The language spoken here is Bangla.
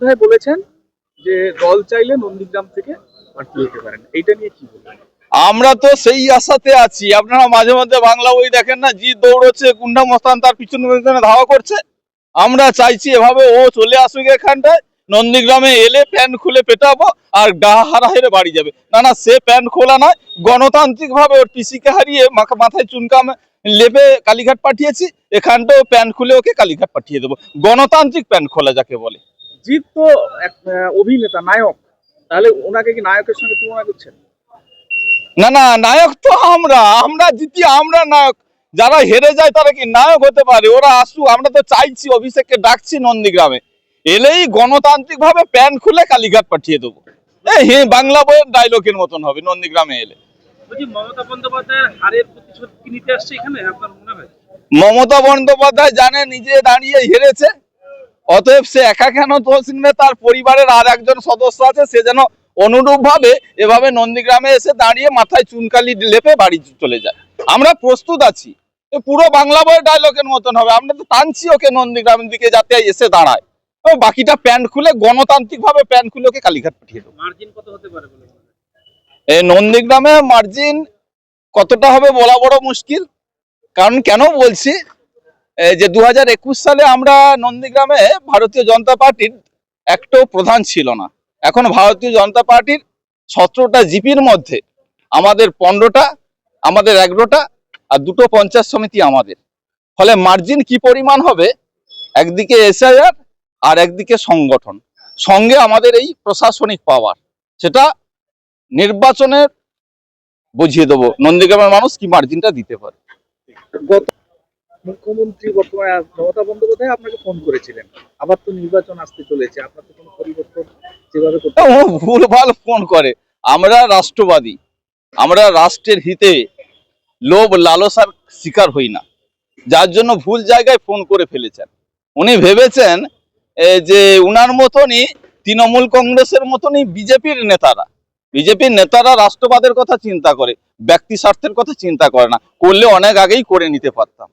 বলেছেন যে দল চাইলে নন্দীগ্রাম থেকে পারেন। নিয়ে কি বলবেন? আমরা তো সেই আশাতে আছি। আপনারা মাঝে মধ্যে বাংলা বই দেখেন না জি দৌড়চ্ছে গুন্ডা মস্তান তার পিছনে পিছনে ধাওয়া করছে। আমরা চাইছি এভাবে ও চলে আসুক এখানটায়, নন্দীগ্রামে এলে প্যান্ট খুলে পেটাবো আর গা হারা হেরে বাড়ি যাবে। না না, সে প্যান্ট খোলা নয় গণতান্ত্রিক ভাবে ওর পিসিকে হারিয়ে মাথা- মাথায় চুনকাম লেপে কালীঘাট পাঠিয়েছি, এখানটাও প্যান্ট খুলে ওকে কালীঘাট পাঠিয়ে দেবো। গণতান্ত্রিক প্যান্ট খোলা যাকে বলে। জিৎ তো অভিনেতা নায়ক। তাহলে ওনাকে কি নায়কের সঙ্গে তুলনা করছেন? না না নায়ক তো আমরা। আমরা জিতি আমরা নায়ক। যারা হেরে যায় তারা কি নায়ক হতে পারে? ওরা আসুক আমরা তো চাইছি অভিষেককে ডাকছি নন্দীগ্রামে। এলেই গণতান্ত্রিক ভাবে প্যান খুলে কালীঘাট পাঠিয়ে দেবো। এই হে বাংলা বইয়ের ডায়লগের মতন হবে নন্দীগ্রামে এলে। বলছি মমতা বন্দ্যোপাধ্যায়ের হারের প্রতিশোধ কি নিতে আসছে এখানে? আপনার মনে হয়? মমতা বন্দ্যোপাধ্যায় জানে নিজে দাঁড়িয়ে হেরেছে। অতএব সে একা কেন দোষ নিবে তার পরিবারের আর একজন সদস্য আছে সে যেন অনুরূপ ভাবে এভাবে নন্দীগ্রামে এসে দাঁড়িয়ে মাথায় চুনকালি লেপে বাড়ি চলে যায়। আমরা প্রস্তুত আছি। পুরো বাংলা বইয়ের ডায়লগের মতন হবে। আমরা তো টানছি ওকে নন্দীগ্রামের দিকে যাতে এসে দাঁড়ায়। ও বাকিটা প্যান্ট খুলে গণতান্ত্রিক ভাবে প্যান্ট খুলে ওকে কালীঘাট পাঠিয়ে দেবো। মার্জিন কত হতে পারে বলে? এই নন্দীগ্রামে মার্জিন কতটা হবে বলা বড় মুশকিল। কারণ কেন বলছি? যে দু হাজার একুশ সালে আমরা নন্দীগ্রামে ভারতীয় জনতা পার্টির একটাও প্রধান ছিল না। এখন ভারতীয় জনতা পার্টির সতেরোটা জিপির মধ্যে আমাদের পনেরোটা, আমাদের এগারোটা আর দুটো পঞ্চায়েত সমিতি আমাদের। ফলে মার্জিন কি পরিমাণ হবে? একদিকে এসআইআর আর একদিকে সংগঠন। সঙ্গে আমাদের এই প্রশাসনিক পাওয়ার সেটা নির্বাচনের বুঝিয়ে দেবো। নন্দীগ্রামের মানুষ কি মার্জিনটা দিতে পারে? মুখ্যমন্ত্রী বর্তমানে মমতা বন্দ্যোপাধ্যায় আপনাকে ফোন করেছিলেন। আবার তো নির্বাচন আসতে চলেছে, আপনার তো কোনো পরিবর্তন যেভাবে ভুলভাল ফোন করে। আমরা রাষ্ট্রবাদী। আমরা রাষ্ট্রের হিতে লোভ, লালসার শিকার হই না। যার জন্য ভুল জায়গায় ফোন করে ফেলেছেন। উনি ভেবেছেন যে উনার মতনই তৃণমূল কংগ্রেসের মতনই বিজেপির নেতারা। বিজেপির নেতারা রাষ্ট্রবাদের কথা চিন্তা করে, ব্যক্তি স্বার্থের কথা চিন্তা করে না। করলে অনেক আগেই করে নিতে পারতাম।